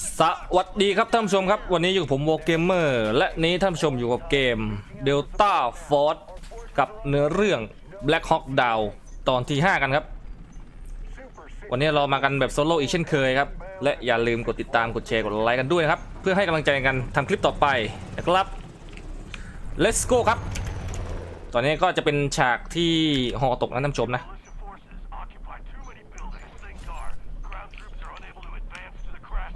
สวัสดีครับท่านผู้ชมครับ วันนี้อยู่กับผมโวเกมเมอร์และนี้ท่านผู้ชมอยู่กับเกม Delta Force กับเนื้อเรื่อง Black Hawk Down ตอนที่ 5 กันครับ วันนี้เรามากันแบบโซโล่อีกเช่นเคยครับ และอย่าลืมกดติดตามกดแชร์กดไลค์กันด้วยนะครับ เพื่อให้กำลังใจกันทำคลิปต่อไปนะครับ Let's go ครับ ตอนนี้ก็จะเป็นฉากที่หอตกนะท่านผู้ชมนะ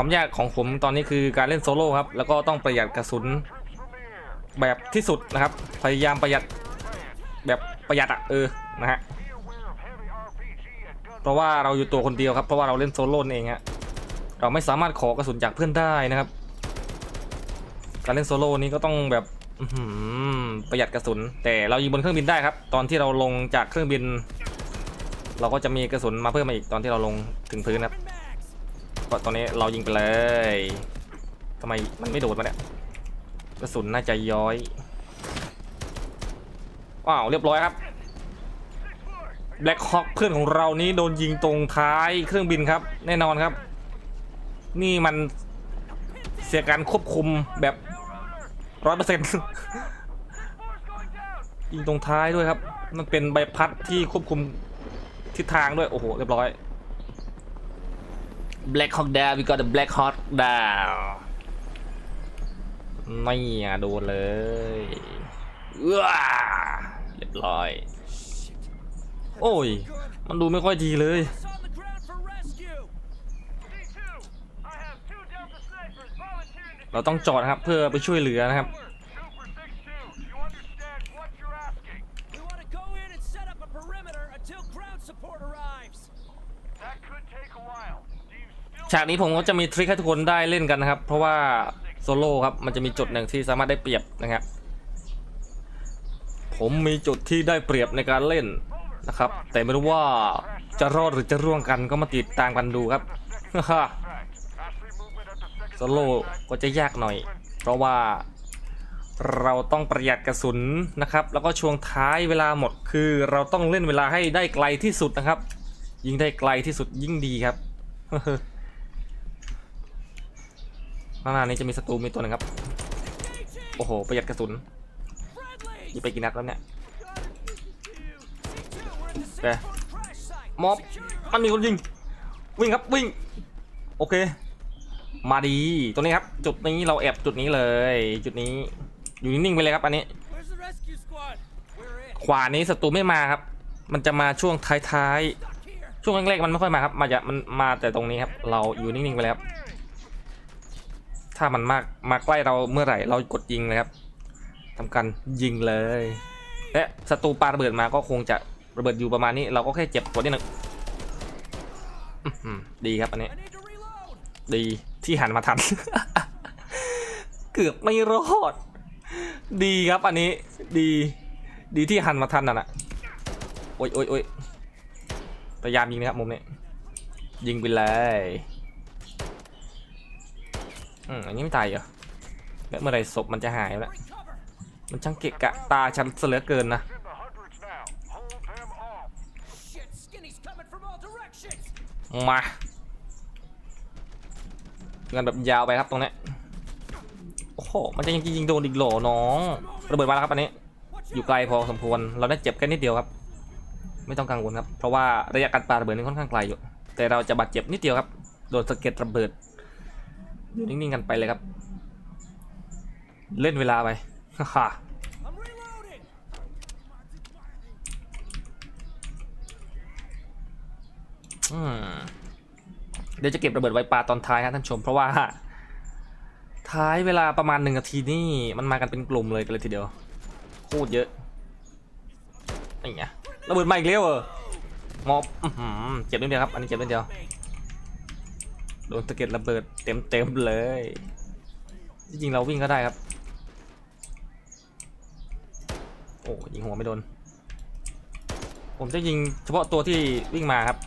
ความยากของผมตอนนี้คือการเล่นโซโล่ครับ แล้วก็ต้องประหยัดกระสุนแบบที่สุดนะครับ พยายามประหยัดแบบประหยัดอะเออ นะฮะ เพราะว่าเราอยู่ตัวคนเดียวครับ เพราะว่าเราเล่นโซโล่นเองฮะ เราไม่สามารถขอกระสุนจากเพื่อนได้นะครับ การเล่นโซโล่นี้ก็ต้องแบบประหยัดกระสุน แต่เรายิงบนเครื่องบินได้ครับ ตอนที่เราลงจากเครื่องบิน เราก็จะมีกระสุนมาเพิ่มมาอีกตอนที่เราลงถึงพื้นครับ ก็ตอนนี้เรายิงไปเลยทำไมมันไม่โดดมาเนี่ยกระสุนน่าจะย้อยว้าวเรียบร้อยครับแบล็คฮอ k เพื่อนของเรานี้โดนยิงตรงท้ายเครื่องบินครับ แน่นอนครับ นี่มันเสียการควบคุมแบบร้อยเปอร์เซ็นต์ยิงตรงท้ายด้วยครับ มันเป็นใบพัดที่ควบคุมทิศทางด้วย โอ้โห เรียบร้อย Black Hawk down we got the Black Hawk down นี่อะโดนเลยว้าเรียบร้อย โอ้ย มันดูไม่ค่อยดีเลย เราต้องจอดครับเพื่อไปช่วยเหลือนะครับ ฉากนี้ผมก็จะมีทริคให้ทุกคนได้เล่นกันนะครับ เพราะว่าโซโล่ครับมันจะมีจุดหนึ่งที่สามารถได้เปรียบนะครับผมมีจุดที่ได้เปรียบในการเล่นนะครับ แต่ไม่รู้ว่าจะรอดหรือจะร่วงกันก็มาติดตามกันดูครับโซโล่ก็จะยากหน่อย เพราะว่าเราต้องประหยัดกระสุนนะครับ แล้วก็ช่วงท้ายเวลาหมดคือเราต้องเล่นเวลาให้ได้ไกลที่สุดนะครับ ยิ่งได้ไกลที่สุดยิ่งดีครับ ข้างหน้านี้จะมีศัตรูมีตัวหนึงครับ โอ้โห ประหยัดกระสุนยิงไปกี่นัดแล้วเนี่ย C2, we're in the Okay. Sanford crash site. ม็อบมันมีคนยิง วิ่งครับวิ่ง โอเค มาดี ตัวนี้ครับ จุดนี้เราแอบจุดนี้เลย จุดนี้ อยู่นิ่งๆไปเลยครับอันนี้ ขวานี้ศัตรูไม่มาครับ มันจะมาช่วงท้ายๆ ช่วงแรกๆมันไม่ค่อยมาครับ มาจะมันมาแต่ตรงนี้ครับ เราอยู่นิ่งๆไปเลยครับ ถ้ามันมากมาใกล้เราเมื่อไหร่ เรากดยิงเลยครับทำการยิงเลย และศัตรูปาระเบิดมาก็คงจะระเบิดอยู่ประมาณนี้ เราก็แค่เจ็บกว่านิดหนึงดีครับอันนี้ ดีที่หันมาทัน เกือบไม่รอด ดีครับอันนี้ดี ดีที่หันมาทันน่ะนะโอ้ยโอ้ยโอ้ยพยายามยิงนะครับมุมนี้ ยิงไปเลย อืมอันนี้ไม่ตายเหรอแล้วเมื่อไรศพมันจะหายแล้วมันช่างเกะกะตาฉันเสือเกินนะมาเงินแบบยาวไปครับตรงนี้โอ้โหมันจะยังยิงโดนอีกหรอน้องระเบิดมาแล้วครับอันนี้ อยู่ไกลพอสมควรเราได้เจ็บแค่นิดเดียวครับ ไม่ต้องกังวลครับเพราะว่าระยะการปาระเบิดนี่ค่อนข้างไกลอยู่แต่เราจะบาดเจ็บนิดเดียวครับโดนสะเก็ดระเบิด อยู่นิ่งๆกันไปเลยครับ เล่นเวลาไปฮ่าเดี๋ยวจะเก็บระเบิดไว้ปาตอนท้ายครับท่านชม เพราะว่า ท้ายเวลาประมาณหนึ่งนาทีนี่มันมากันเป็นกลุ่มเลยกันเลยทีเดียวโคตรเยอะไอ้เงี้ยระเบิดมาอีกแล้วเหรอมอบอื้อหือเจ็บนิดเดียวครับ อันนี้เจ็บนิดเดียว โดนสะเก็ดระเบิดเต็มเต็มๆเลย จริงๆเราวิ่งก็ได้ครับ โอ้ยิงหัวไม่โดน ผมจะยิงเฉพาะตัวที่วิ่งมาครับ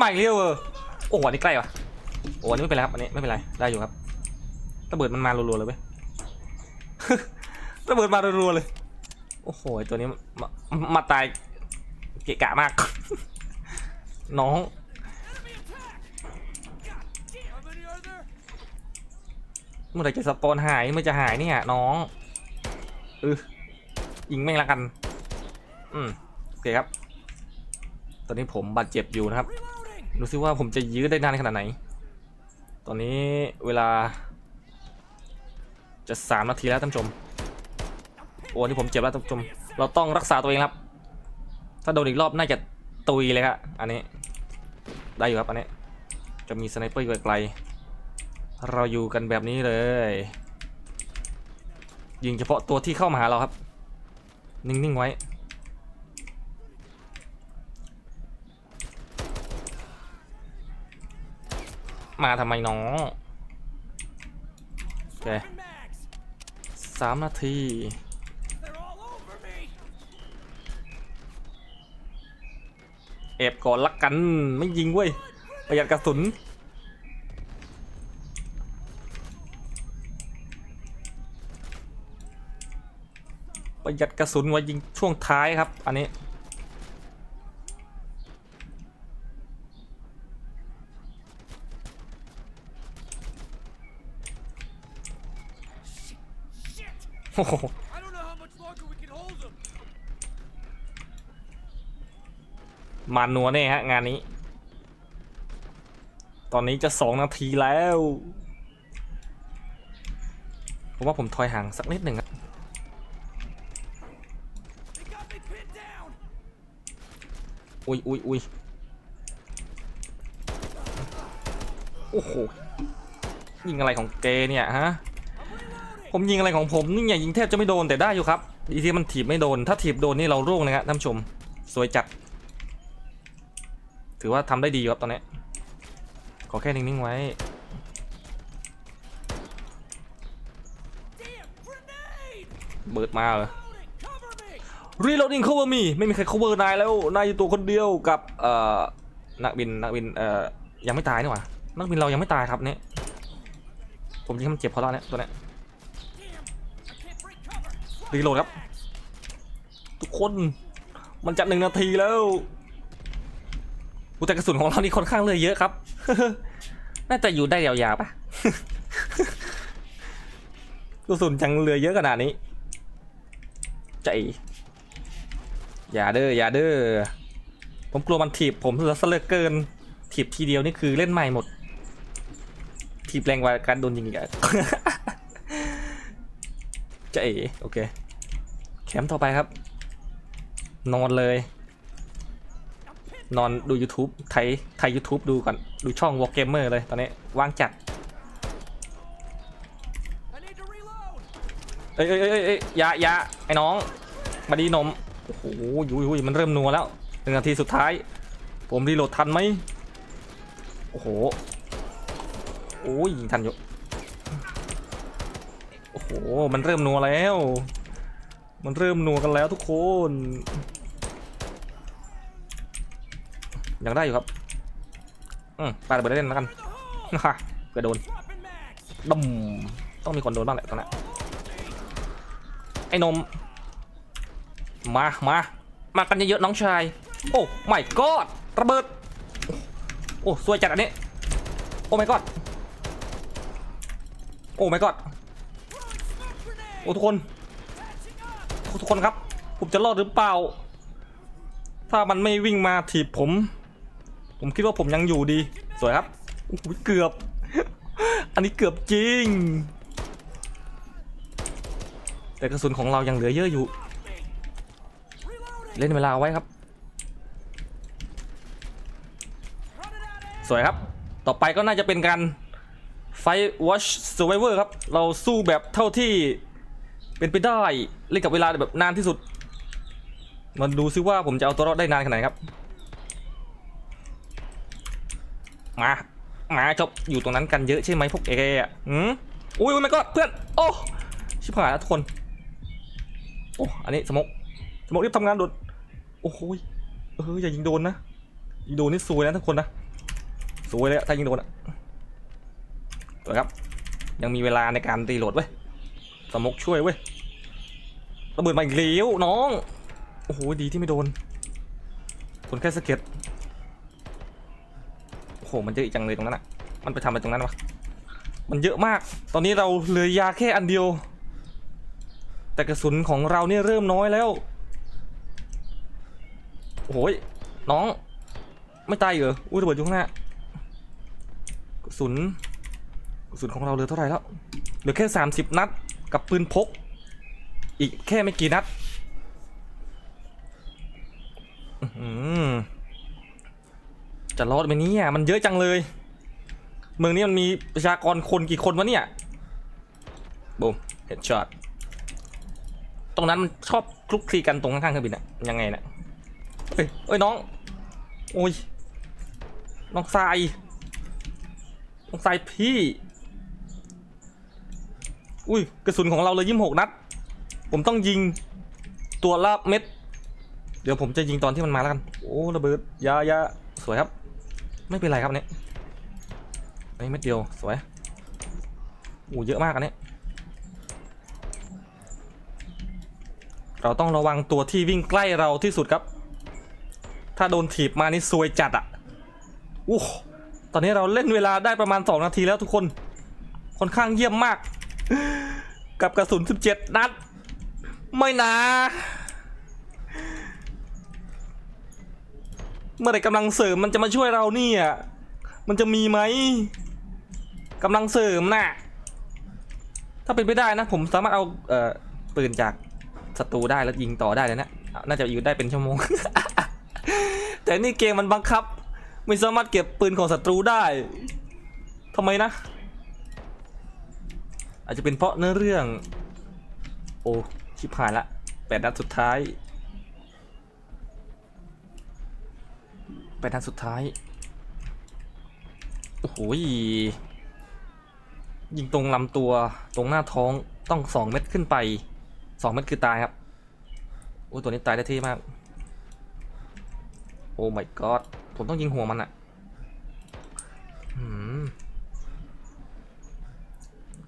มาอีกเรียวเออโอ้โหอันนี้ใกล้ว่ะโอ้อันนี้ไม่เป็นไรครับอันนี้ไม่เป็นไรได้อยู่ครับระเบิดมันมารัวๆเลยเว้ยระเบิดมารัวๆเลย โอ้โหตัวนี้มามาตายเกะกะมาก น้อง เมื่อไหรจะสปอนหาย เมื่อจะหายเนี่ยน้องเออยิงแม่งละกัน อืมโอเคครับ ตอนนี้ผมบาดเจ็บอยู่นะครับ รู้สึกว่าผมจะยื้อได้นานขนาดไหน ตอนนี้เวลา จะสามนาทีแล้วท่านชม โอ้นี่ผมเจ็บแล้วท่านชม เราต้องรักษาตัวเองครับ ถ้าโดนอีกรอบน่าจะตุยเลยครับอันนี้ ได้อยู่ครับอันนี้ จะมีสไนเปอร์อยู่ไกลๆเราอยู่กันแบบนี้เลย ยิงเฉพาะตัวที่เข้ามาหาเราครับ นิ่งๆไว้ มาทำไมน้องโอเคสามนาที เอบก่อนละกันไม่ยิงเว้ยประหยัดกระสุนประหยัดกระสุนไว้ยิงช่วงท้ายครับ อันนี้โอ้ มานัวแน่ฮะ งานนี้ ตอนนี้จะสองนาทีแล้ว ผมว่าผมถอยห่างสักนิดหนึ่งอะ They got me pinned down! อุ้ยอุ้ยอุ้ยโอ้โห ยิงอะไรของเกเนี่ยฮะ ผมยิงอะไรของผมนี่เนี่ยยิงแทบจะไม่โดนแต่ได้อยู่ครับ ดีที่มันถีบไม่โดน ถ้าถีบโดนนี่เราร่วงเลยครับท่านผู้ชม สวยจัด ถือว่าทำได้ดีครับตอนนี้ ขอแค่นิ่ง ๆ ไว้ เบิดมาเหรอ Reloading! Cover me! ไม่มีใคร cover นายแล้ว นายอยู่ตัวคนเดียวกับเอ่อนักบินนักบินเอ่อยังไม่ตายนี่หว่านักบินเรายังไม่ตายครับเนี่ยผมยิงมันเจ็บพอแล้วเนี่ยตัวเนี้ย Damn! I can't break cover! Swapping รีโหลดครับ ทุกคนมันจะหนึ่งนาทีแล้ว อุแต่กระสุนของเรานี่ค่อนข้างเลยเยอะครับ น่าจะอยู่ได้ยาวๆปะกระสุนจังเหลือเยอะขนาดนี้ ใจ อย่าเด้ออย่าเด้อ ผมกลัวมันถีบผมเหลือซะเลือเกิน ถีบทีเดียวนี่คือเล่นใหม่หมด ถีบแรงกว่าการโดนยิงอีกอะใจ โอเค แคมป์ต่อไปครับ นอนเลย นอนดู YouTube ไทยไทย YouTube ดูก่อน ดูช่อง Walk Gamer เลยตอนนี้ ว่างจัดเอ้ยเอ้ยเอ้ยเอ้ยยายาไอ้น้อง มาดีนม โอ้โหยุยยุยมันเริ่มนัวแล้วหนึ่งนาทีสุดท้าย ผมรีโหลดทันไหมโอ้โหโอ้ยยิงทันอยู่โอ้โห มันเริ่มนัวแล้ว มันเริ่มนัวกันแล้วทุกคน ยังได้อยู่ครับ อืมปาระเบิดเล่นแล้วกันฮ่าเกิดโดนดมต้องมีคนโดนบ้างแหละตอนนั้นไอ้นม มา มา มากันเยอะๆน้องชาย โอ้ไม่กอดระเบิด โอ้สวยจัดอันนี้ โอ้ไม่กอดโอ้ไม่กอดโอ้ทุกคน ทุกคนครับ ผมจะรอดหรือเปล่า ถ้ามันไม่วิ่งมาถีบผม ผมคิดว่าผมยังอยู่ดี สวยครับโอ้โหเกือบ อันนี้เกือบจริง แต่กระสุนของเรายังเหลือเยอะอยู่ เล่นเวลาไว้ครับ สวยครับ ต่อไปก็น่าจะเป็นการไฟ Watch Survivor ครับ เราสู้แบบเท่าที่เป็นไปได้ เล่นกับเวลาแบบนานที่สุดมาดูซิว่าผมจะเอาตัวรอดได้นานขนาดไหนครับ มามาจบอยู่ตรงนั้นกันเยอะใช่ไหมพวกเออะอืมอุ้ยมันก็เพื่อน โอ้ชิบหายแล้วทุกคน โอ้อันนี้สมกสมกรีบทำงานโดดโอ้โหยเอออย่ายิงโดนนะยิงโดนนี่ซวยนะทุกคนนะสวยเลยอะถ้ายิงโดนอะตัวครับ ยังมีเวลาในการตีโหลดเว้ยสมกช่วยเว้ยระเบิดมาอีกแล้วน้อง โอ้โหดีที่ไม่โดนคนแค่สะเก็ต โอ้โหมันเยอะอีกจังเลยตรงนั้นอะมันไปทำอะไรตรงนั้นวะ มันเยอะมาก ตอนนี้เราเหลือยาแค่อันเดียว แต่กระสุนของเราเนี่ยเริ่มน้อยแล้ว โอ้ยน้อง ไม่ตายเหรอ อุ้ยระเบิดอยู่ข้างหน้ากระสุนกระสุนของเราเหลือเท่าไหร่แล้ว เหลือแค่ 30 นัด กับปืนพก อีกแค่ไม่กี่นัด อื้อหือ จะรอดไหมเนี่ยมันเยอะจังเลย เมืองนี้มันมีประชากรคนกี่คนวะเนี่ยบูมเฮดช็อตตรงนั้นมันชอบคลุกคลีกันตรงข้างๆเครื่องบินอะยังไงนะเฮ้ยเอ้ยน้องโอ้ยน้องทรายน้องทรายพี่ อุ้ยกระสุนของเราเลยยี่สิบหกนัด ผมต้องยิงตัวละเม็ด เดี๋ยวผมจะยิงตอนที่มันมาแล้วกัน โอ้ระเบิดยายาสวยครับ ไม่เป็นไรครับเนี่ยไอ้เม็ดเดียวสวยโอ้เยอะมากอันเนี้ยเราต้องระวังตัวที่วิ่งใกล้เราที่สุดครับ ถ้าโดนถีบมานี่ซวยจัดอะอู้ตอนนี้เราเล่นเวลาได้ประมาณ 2 นาทีแล้วทุกคน ค่อนข้างเยี่ยมมาก กับกระสุน 17 นัด ไม่นะ เมื่อไหร่กำลังเสริมมันจะมาช่วยเราเนี่ยมันจะมีไหมกำลังเสริมน่ะ ถ้าเป็นไปได้นะ ผมสามารถเอาเอ่อปืนจากศัตรูได้แล้วยิงต่อได้เลยนะน่าจะอยู่ได้เป็นชั่วโมง แต่นี่เกมมันบังคับ ไม่สามารถเก็บปืนของศัตรูได้ทำไมนะ อาจจะเป็นเพราะเนื้อเรื่อง โอ้ชิบหายละแปดนัดสุดท้าย แปดนัดสุดท้าย โอ้โหยิงตรงลำตัวตรงหน้าท้องต้องสองเม็ดขึ้นไปสองเม็ดคือตายครับ โอ้ตัวนี้ตายได้เท่มาก โอ้ my god ผมต้องยิงหัวมันอะ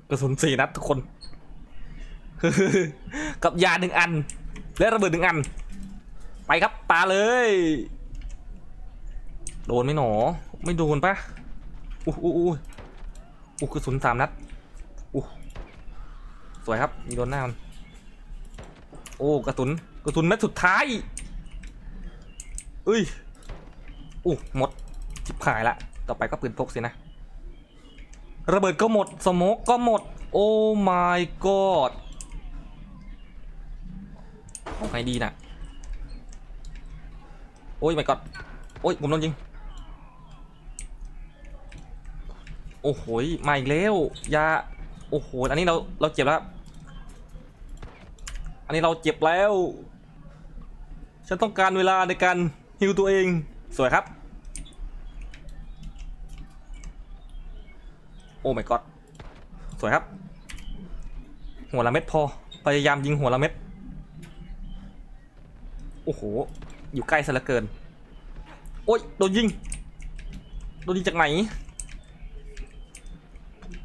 กระสุนสี่นัดทุกคน กับยาหนึ่งอัน และระเบิดหนึ่งอัน ไปครับปาเลย โดนไหมหนอ ไม่โดนปะอู้อู้อู้อู้กระสุนสามนัดอู้สวยครับ มีโดนหน้ามัน โอ้กระสุนกระสุนนัดสุดท้ายเอ้ยอู้หมดจิบหายละ ต่อไปก็ปืนพกสินะ ระเบิดก็หมดสโมกก็หมด โอ้ my god เอาไงดีนะโอ้ย my god โอ้ยผมโดนยิง โอ้โหมาอีกแล้วยาโอ้โหอันนี้เราเราเจ็บแล้วอันนี้เราเจ็บแล้ว ฉันต้องการเวลาในการฮิวตัวเองสวยครับ โอ้ my god สวยครับ หัวละเม็ดพอพยายามยิงหัวละเม็ดโอ้โห อยู่ใกล้ซะเหลือเกิน โอ้ยโดนยิง โดนยิงจากไหน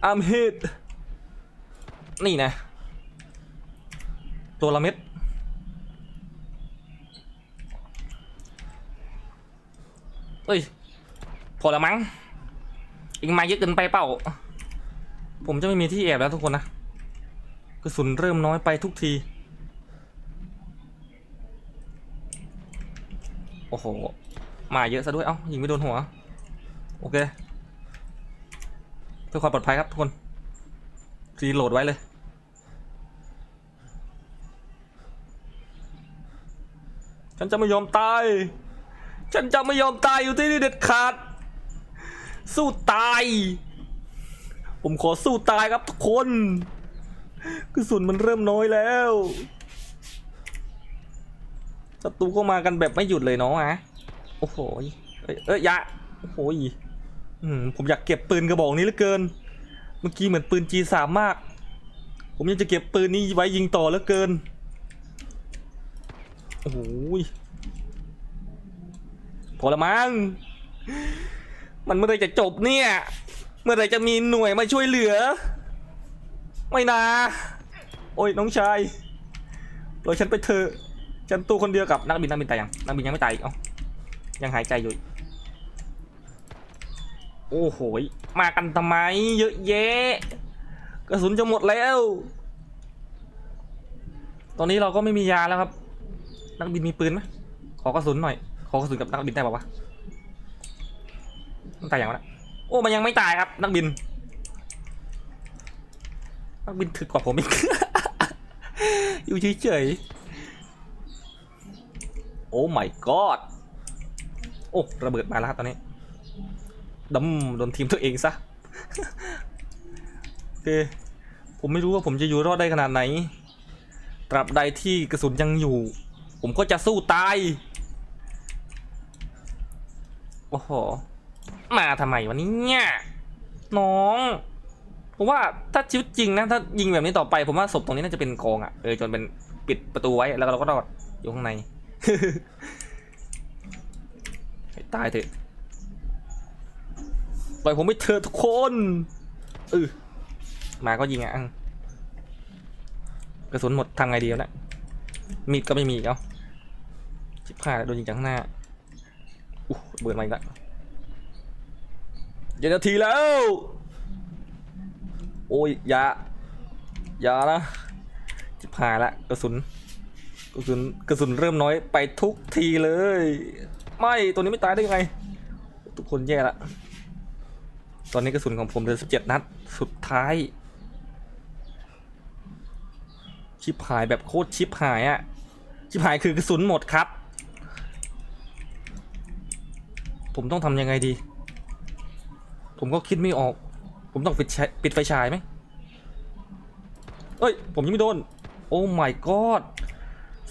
I'm hit นี่นะ ตัวละเม็ดเอ้ย พอละมั้งอีกมาเยอะเกินไปเปล่า ผมจะไม่มีที่แอบแล้วทุกคนนะกระสุนเริ่มน้อยไปทุกที โอ้โห มาเยอะซะด้วย เอ้ายิงไม่โดนหัว โอเค พื่อความปลอดภัยครับทุกคนรีโหลดไว้เลยฉันจะไม่ยอมตาย ฉันจะไม่ยอมตายอยู่ที่นี่เด็ดขาด สู้ตาย ผมขอสู้ตายครับทุกคนกระสุนมันเริ่มน้อยแล้วศัตรูก็มากันแบบไม่หยุดเลยเนาะฮะโอ้โหเอ้ยเอ้ยอยาโอ้โห อืมผมอยากเก็บปืนกระบอกนี้เหลือเกิน เมื่อกี้เหมือนปืน G3 มาก ผมยังจะเก็บปืนนี้ไว้ยิงต่อเหลือเกิน โอ้โหยพอละมั้งมันเมื่อไรจะจบเนี่ย เมื่อไรจะมีหน่วยมาช่วยเหลือ ไม่นา โอ้ยน้องชายปล่อยฉันไปเถอะ ฉันตัวคนเดียวกับนักบินนักบินตายยังนักบินยังไม่ตายอีกเอ้ายังหายใจอยู่ โอ้โหมากันทำไม เยอะแยะกระสุนจะหมดแล้ว ตอนนี้เราก็ไม่มียาแล้วครับ นักบินมีปืนไหมขอกระสุนหน่อย ขอกระสุนกับนักบินได้ป่าวะมันตายอย่างวะนะโอ้มันยังไม่ตายครับ นักบิน นักบินถึกกว่าผมอีก อยู่เฉยๆ โอ้ my god โอ้ ระเบิดมาแล้วครับตอนนี้ ดำโดนทีมตัวเองซะโอเคผมไม่รู้ว่าผมจะอยู่รอดได้ขนาดไหน ตราบใดที่กระสุนยังอยู่ ผมก็จะสู้ตาย โอ้โห มาทำไมวันนี้เนี่ยน้อง ผมว่าถ้าชีวิตจริงนะ ถ้ายิงแบบนี้ต่อไป ผมว่าศพตรงนี้น่าจะเป็นกองอะ่ะ เออจนเป็นปิดประตูไว้ แล้วเราก็รอดอยู่ข้างใน ตายเถอะ ปล่อยผมไม่เถอะทุกคนเออมาก็ยิงอะกระสุนหมดทำไงดีวะเนะมีดก็ไม่มีอีกเอ้าชิบหายโดนยิงจากข้างหน้าอู้เบิร์นมาอีกแล้วเจ็ดนาทีแล้ว โอ้ยอย่าอย่านะจิบหายละกระสุนกระสุนกระสุนเริ่มน้อยไปทุกทีเลย ไม่ตัวนี้ไม่ตายได้ยังไง ทุกคนแย่ละ ตอนนี้กระสุนของผมเหลือสิบเจ็ดนัด สุดท้าย ชิบหายแบบโคตรชิบหายอะชิบหายคือกระสุนหมดครับ ผมต้องทำยังไงดี ผมก็คิดไม่ออก ผมต้องปิดไฟปิดไฟฉายไหมเอ้ย ผมยังไม่โดน โอ้ my god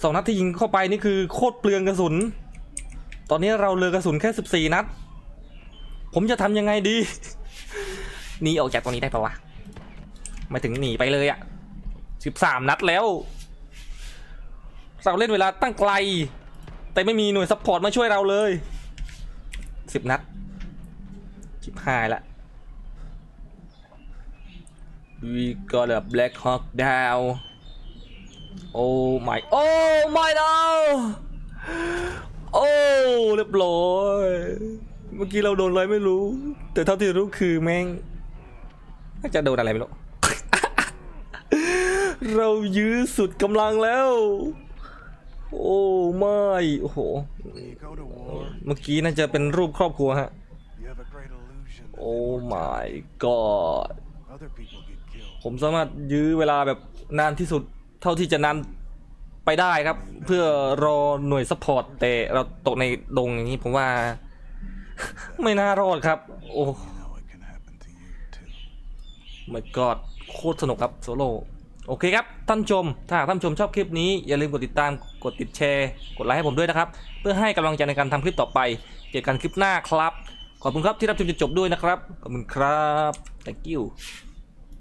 สองนัดที่ยิงเข้าไปนี่คือโคตรเปลืองกระสุน ตอนนี้เราเหลือกระสุนแค่สิบสี่นัด ผมจะทำยังไงดี หนีออกจากตรงนี้ได้ปะวะม่ถึงหนีไปเลยอะสิบสามนัดแล้วเราเล่นเวลาตั้งไกล แต่ไม่มีหน่วยซัพพอร์ตมาช่วยเราเลยสิบนัดชิบหายละ We got a Black Hawk down Oh my Oh my no โอ้เรียบร้อย เมื่อกี้เราโดนอะไรไม่รู้ แต่เท่าที่รู้คือแม่ง จะโดนอะไรไม่รู้ เรายื้อสุดกำลังแล้ว โอ้ไม่โอ้โห เมื่อกี้น่าจะเป็นรูปครอบครัวฮะ you have a great illusion. that Oh before my god ผมสามารถยื้อเวลาแบบนานที่สุดเท่าที่จะนานไปได้ครับ เพื่อรอหน่วยซัพพอร์ตแต่เราตกในดงอย่างนี้ผมว่า ไม่น่ารอดครับ โอ้ my god โคตรสนุกครับโซโล่โอเคครับ ท่านชม ถ้าหากท่านชมชอบคลิปนี้ อย่าลืมกดติดตามกดติดแชร์ กดไลค์ให้ผมด้วยนะครับ เพื่อให้กำลังใจในการทำคลิปต่อไป เจอกันคลิปหน้าครับ ขอบคุณครับที่รับชมจนจบด้วยนะครับ ขอบคุณครับ thank you